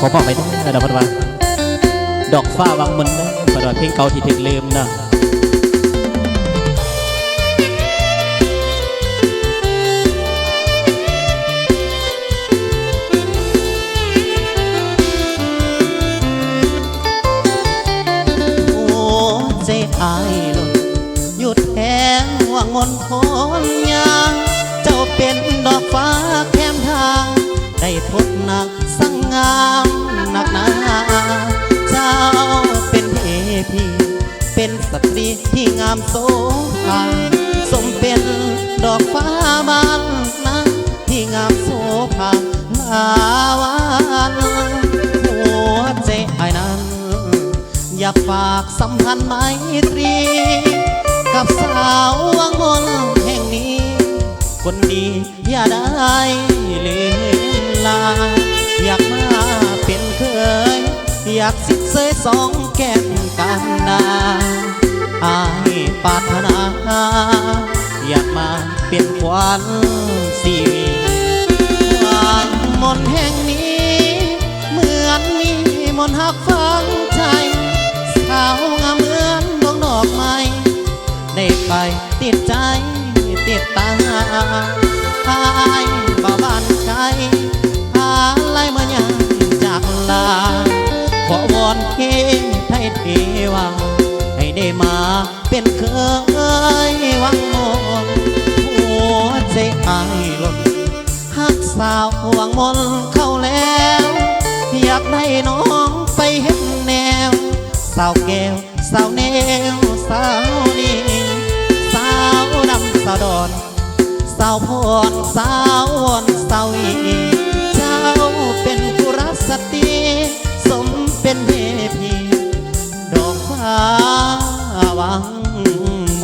ขอบอกไปได้นะพัดว่าดอกฟ้าวังมนนะพัดว่าเพลงเก่าที่ถึกลืมนะหัวใจอายหล่นหยุดแทงว่างมนคนยางเจ้าเป็นดอกฟ้าแคมทาง ได้พบหนักสังงา ที่งามโสภาสมเป็นดอกฟ้าบานนะที่งามโสภาลาวานหัวใจอายนั้น อยากฝากสัมพันธ์ไมตรี กับสาววังมนแห่งนี้ คนดีอย่าได้เลืมลา อยากมาเป็นเคย อยากสิเสยสองแก้มกันนา อายปรารถนา อยากมาเป็นควันสีวางมนแห่งนี้ เหมือนมีมนหักฝังใจสาวงามเหมือนดวงดอกไม้ได้ไปติดใจติดตาอายบ่บ้านไกลอะไรมายังจากลาขอวอนเฮไทยเทวา ได้มาเป็นเคยวังมนหัวใจอายหล่นหักสาววังมนเข้าแล้ว อยากได้น้องไปเห็นแนว สาวแก้วสาวแนวสาวนี่สาวดำสาวดอนสาวพรสาววอนสาวอีเจ้าเป็นกุรสตรีสมเป็นเทพีดอกฟ้า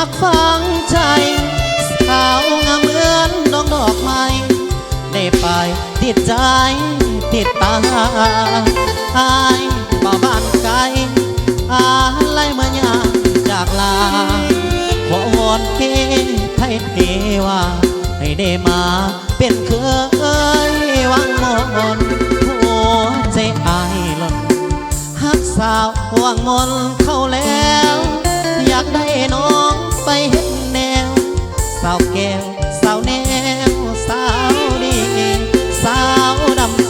หักฝังใจ สาวงามเหมือนดอกดอกไม้ได้ไปติดใจติดตาอายบ่บ้านไกลอะไรเมื่อยามจากลาขอวอนเทไทยเทวาให้ได้มาเป็นเคยวังมนต์หัวใจอายล่นหักสาววังมนเข้าแล้ว อยากได้น้อง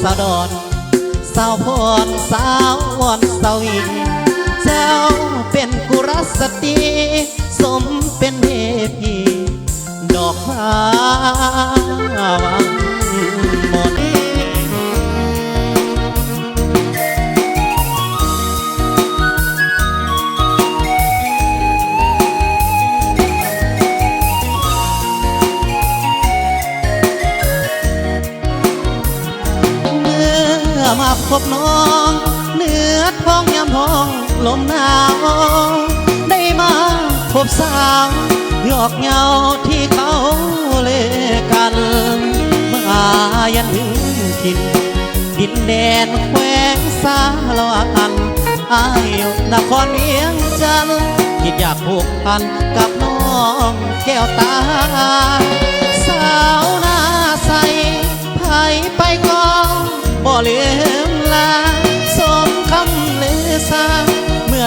สาวดอนสาวพรสาววอนสาวอีเจ้าเป็นกุรสตรีสมเป็นเทพีดอกฟ้า อท้องยามท้องลมหนาวได้มาพบสาวหยอกเหงาที่เขาเลกันมายันถึงถิ่นดินแดนแขวงสาลวันอายนครเวียงจันทน์คิดอยากผูกพันกับน้องแก้วตา สาวหน้าใสไผไปก็บ่เหลืมลา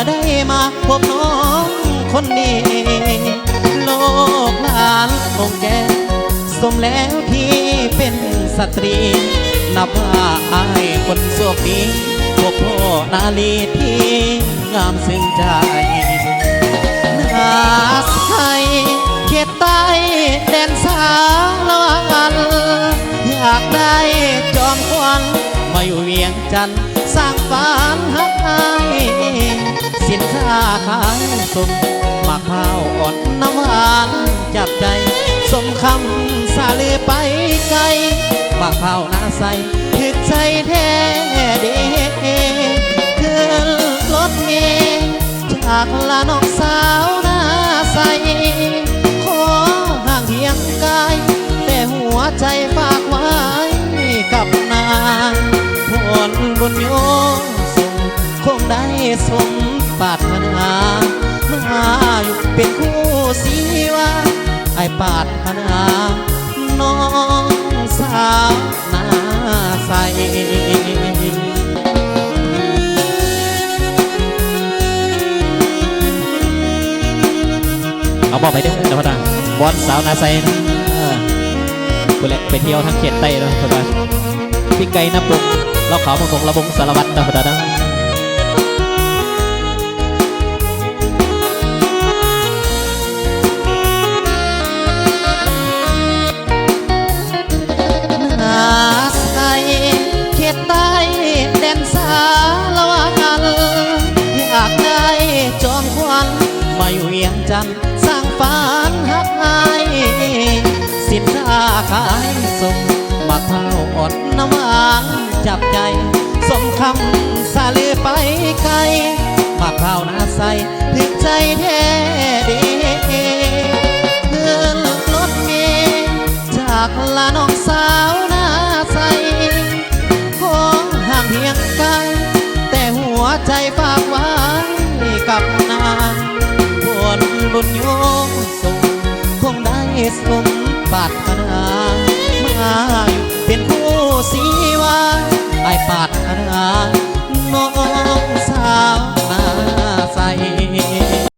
ได้มาพบน้องคนดีโลกหลานองแกสมแล้วที่เป็นสตรี นับว่าอายคนโชคดีพบพ่อนาลีที่งามซึ้งใจนาสไทยเขตใต้แดนสาละวันอยากได้จอมควันมาอยู่เวียงจันทน์สร้างฝันหักไอ้ สินค้าขายสมมะพร้าวอ่อนน้ำหวานจับใจ สมคำสาลือไปไกลมะพร้าวนาใสคือใจแท้เด้ขึ้นรถเมล์จากลานองสาวนาใสขอห่างเพียงกาย แต่หัวใจฝากไว้กับนางผลบุญโยส่งคงได้สม ปารถนามาอยู่เป็นคู่สีวาไอปารถนาน้องสาวหน้าใสเอาบอกไปเด้อนะพ่อนะบอลสาวนาไซนะเออกูแหละไปเที่ยวทั้งเขตใต้เนาะพ่อนะพี่ไก่น้ำปรุงเราเขามาคงระบงสารวัตรนะพ่อนะ เท่าอดน้ำหวานจับใจ สมคำสาลือไปไกลมาข้าวนาใสถึงใจแท้ดีขึ้นรถเมล์จากลาน้องสาวนาใสขอห่างเพียงไกายแต่หัวใจฝากไว้กับนางบนบุญโยงส่งคงได้สมปรารถนามาอยู่ ปาดนา